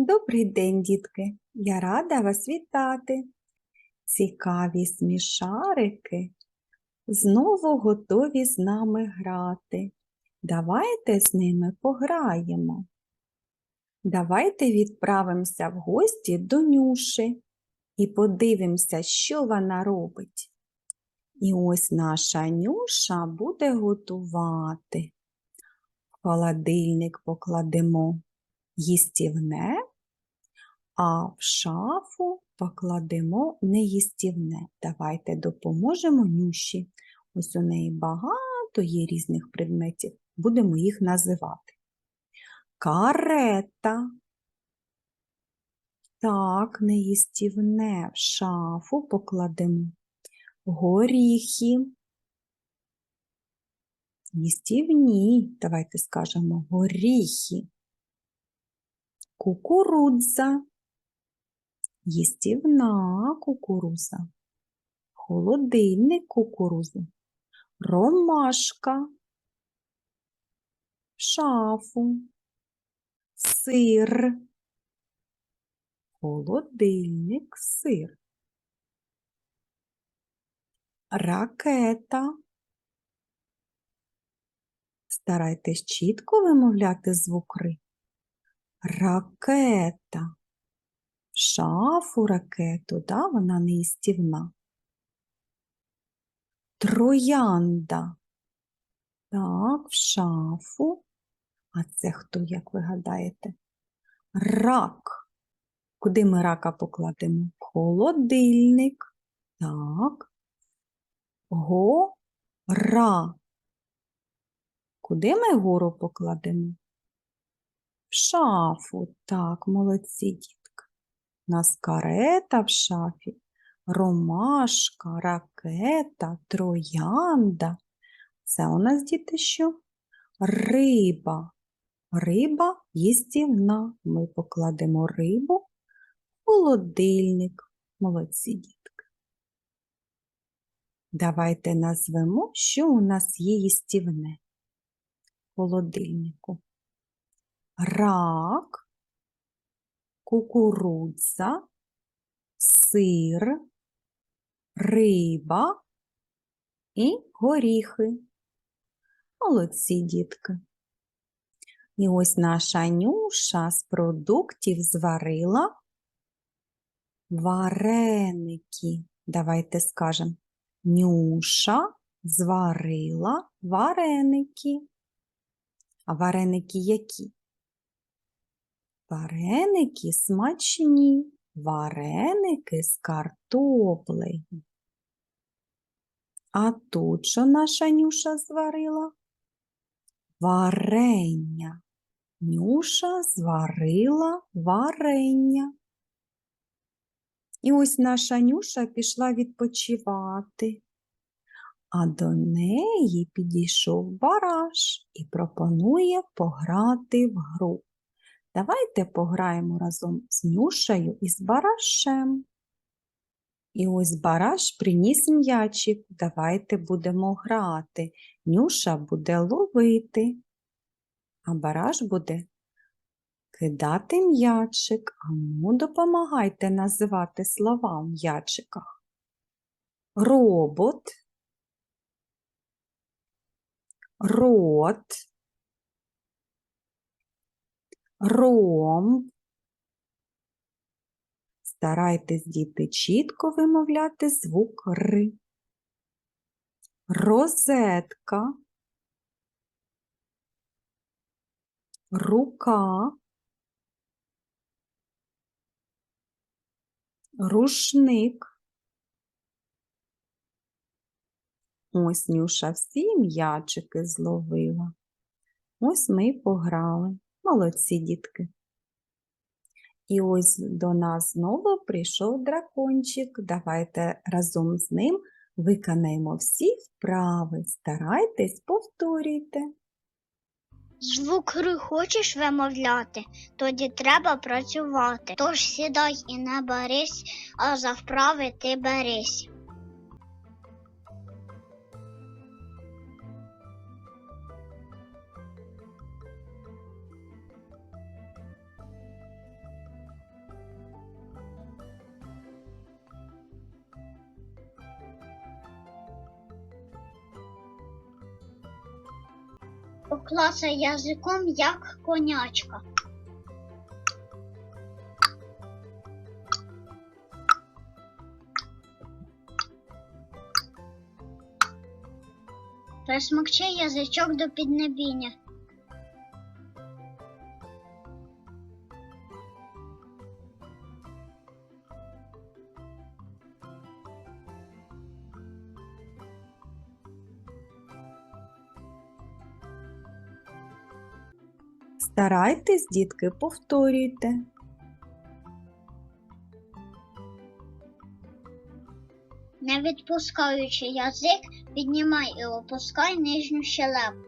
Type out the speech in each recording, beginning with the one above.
Добрий день, дітки! Я рада вас вітати. Цікаві смішарики знову готові з нами грати. Давайте з ними пограємо. Давайте відправимося в гості до Нюши і подивимося, що вона робить. І ось наша Нюша буде готувати. В холодильник покладемо їстівне, а в шафу покладемо неїстівне. Давайте допоможемо Нюші. Ось у неї багато є різних предметів. Будемо їх називати. Карета. Так, неїстівне в шафу покладемо. Горіхи. Їстівні, давайте скажемо, горіхи кукурудза, їстівна кукуруза, холодильник кукурузи, ромашка, шафу, сир, холодильник, сир, ракета. Старайтесь чітко вимовляти звук ри. Ракета. Шафу ракету, да, вона не їстівна. Троянда. Так, в шафу. А це хто, як ви гадаєте? Рак. Куди ми рака покладемо? Холодильник. Так. Гора. Куди ми гору покладемо? В шафу. Так, молодці, нас карета в шафі, ромашка, ракета, троянда. Це у нас, діти, що? Риба. Риба їстівна. Ми покладемо рибу в холодильник. Молодці, дітки. Давайте назвемо, що у нас є їстівне холодильнику рак, кукурудза, сир, риба і горіхи. Молодці дітки. І ось наша нюша з продуктів зварила вареники. Давайте скажемо, нюша зварила вареники. А вареники які? Вареники смачні, вареники з картоплею. А тут що наша Нюша зварила? Варення. Нюша зварила варення. І ось наша Нюша пішла відпочивати, а до неї підійшов бараш і пропонує пограти в гру. Давайте пограємо разом з Нюшею і з барашем. І ось бараш приніс м'ячик. Давайте будемо грати. Нюша буде ловити, а бараш буде кидати м'ячик. А ну допомагайте називати слова в м'ячиках. Робот, рот, ромб. Старайтесь, діти, чітко вимовляти звук Р. Розетка, рука, рушник. Ось Нюша всі м'ячики зловила. Ось ми пограли. Молодці дітки. І ось до нас знову прийшов дракончик. Давайте разом з ним виконаємо всі вправи. Старайтесь, повторюйте. Звук гри хочеш вимовляти, тоді треба працювати. Тож сідай і не берись, а за вправи ти берись. Поклацай язиком, як конячка. Присмокчи язичок до піднебіння. Старайтесь, дітки, повторюйте. Не відпускаючи язик, піднімай і опускай нижню щелепу.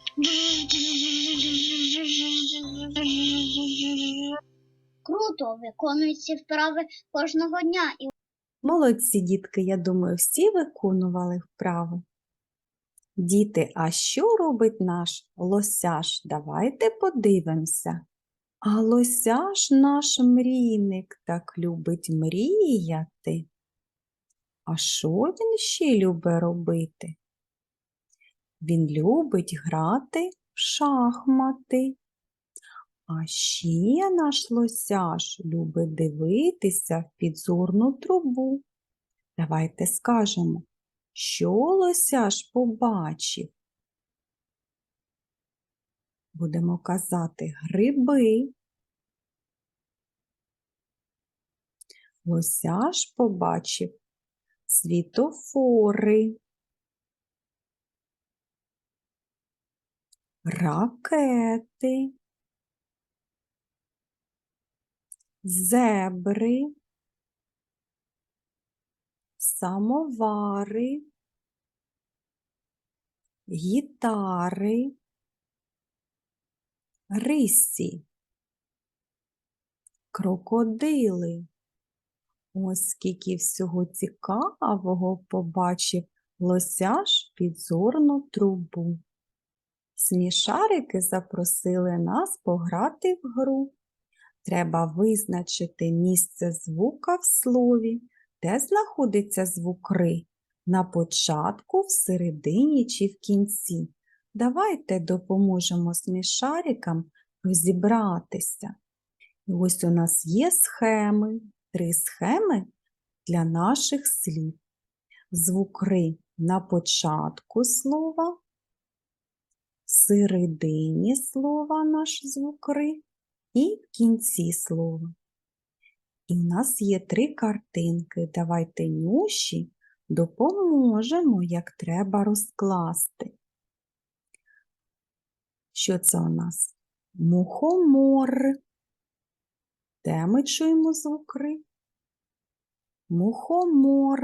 Круто, виконуй ці вправи кожного дня Молодці, дітки, я думаю, всі виконували вправи. Діти, а що робить наш лосяш? Давайте подивимося. А лосяш наш мрійник так любить мріяти. А що він ще любить робити? Він любить грати в шахмати. А ще наш лосяш любить дивитися в підзорну трубу. Давайте скажемо, що лосяш побачив? Будемо казати гриби. Лосяш побачив світофори, ракети, зебри, самовари, гітари, рисі, крокодили. Ось скільки всього цікавого побачив лосяш підзорну трубу. Смішарики запросили нас пограти в гру. Треба визначити місце звука в слові, де знаходиться звук «ри» – на початку, всередині чи в кінці. Давайте допоможемо смішарикам розібратися. І ось у нас є схеми, три схеми для наших слів. Звук «ри» на початку слова, середині слова наш звук «ри» і в кінці слова. І в нас є три картинки. Давайте нюші допоможемо, як треба розкласти. Що це у нас? Мухомор. Де ми чуємо звук «ри»? Мухомор.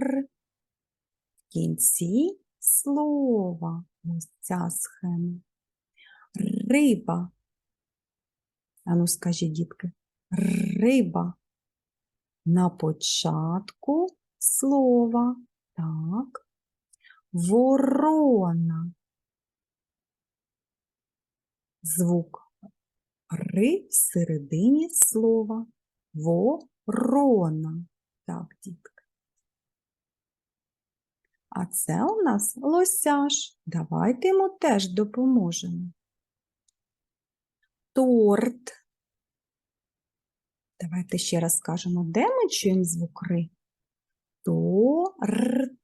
В кінці слова. Ось ця схема. Риба. Ану, скажіть, дітки, риба на початку слова. Так. Ворона. Звук ри середині слова. Ворона. Так, дітки. А це у нас лосяш. Давайте йому теж допоможемо. Торт. Давайте ще раз скажемо, де ми чуємо звук ри? Торт.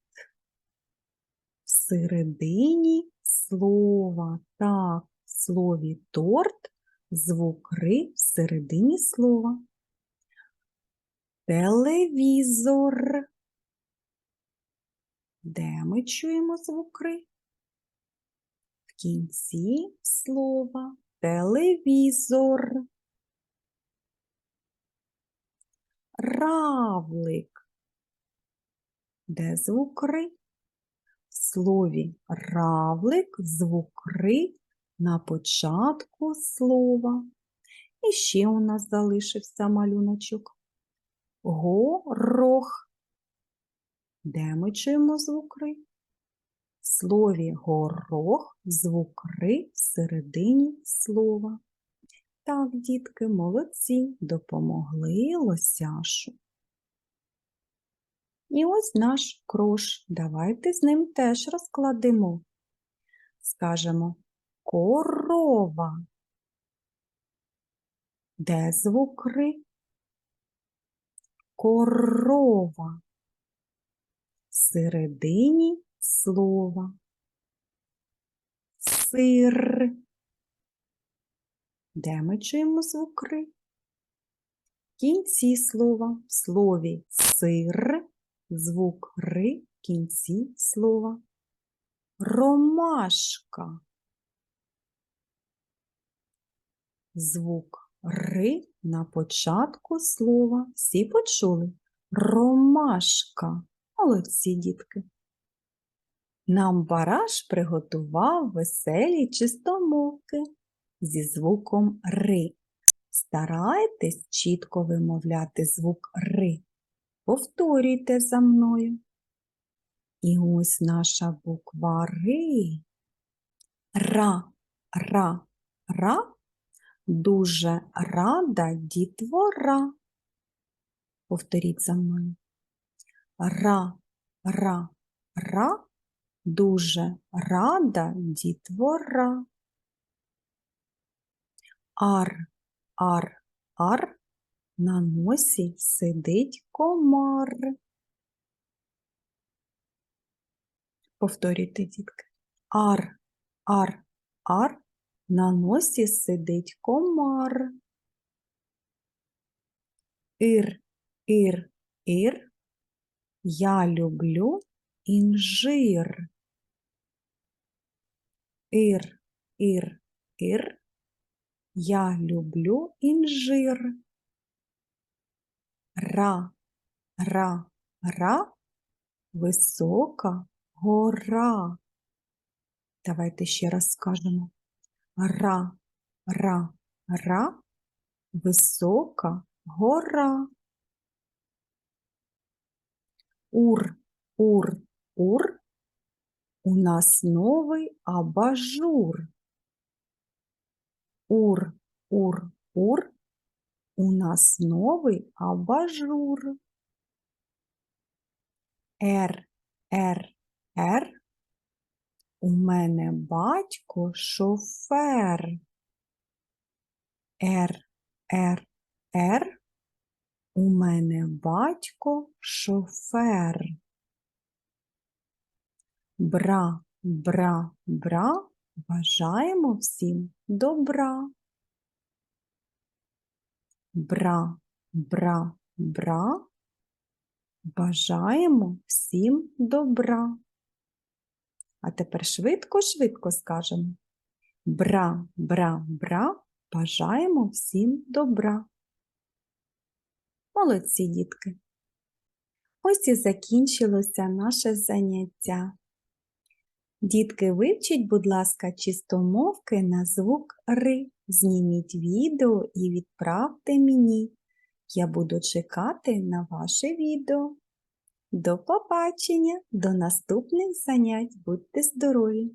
Всередині слова. Так, в слові торт звук ри всередині слова. Телевізор. Де ми чуємо звук ри? В кінці слова телевізор. Равлик. Де звук ри? В слові равлик звук ри на початку слова. І ще у нас залишився малюночок. Горох. Де ми чуємо звук ри? Слові горох звук ри всередині слова. Так, дітки, молодці, допомогли лосяшу. І ось наш крош. Давайте з ним теж розкладемо. Скажемо корова. Де звук ри? Корова. Всередині слова. Сир. Де ми чуємо звук ри? В кінці слова. В слові сир. Звук ри в кінці слова. Ромашка. Звук ри на початку слова. Всі почули? Ромашка. Молодці, дітки. Нам бараш приготував веселі чистомовки зі звуком ри. Старайтесь чітко вимовляти звук ри. Повторюйте за мною. І ось наша буква ри. Ра, ра, ра. Дуже рада дітвора. Повторіть за мною. Ра, ра, ра. Дуже рада дітвора. Ар, ар, ар. На носі сидить комар. Повторюйте, дітки. Ар, ар, ар. На носі сидить комар. Ір, ір, ір. Я люблю інжир. Ір, ір, ір. Я люблю інжир. Ра, ра, ра. Висока гора. Давайте ще раз скажемо. Ра, ра, ра. Висока гора. Ур, ур, ур. У нас новий абажур. Ур, ур, ур. У нас новий абажур. Р, Р, Р. У мене батько шофер. Р, Р, Р. У мене батько шофер. Бра, бра, бра. Бажаємо всім добра. Бра, бра, бра. Бажаємо всім добра. А тепер швидко-швидко скажемо. Бра, бра, бра. Бажаємо всім добра. Молодці, дітки. Ось і закінчилося наше заняття. Дітки, вивчіть, будь ласка, чистомовки на звук Ри. Зніміть відео і відправте мені. Я буду чекати на ваше відео. До побачення, до наступних занять. Будьте здорові!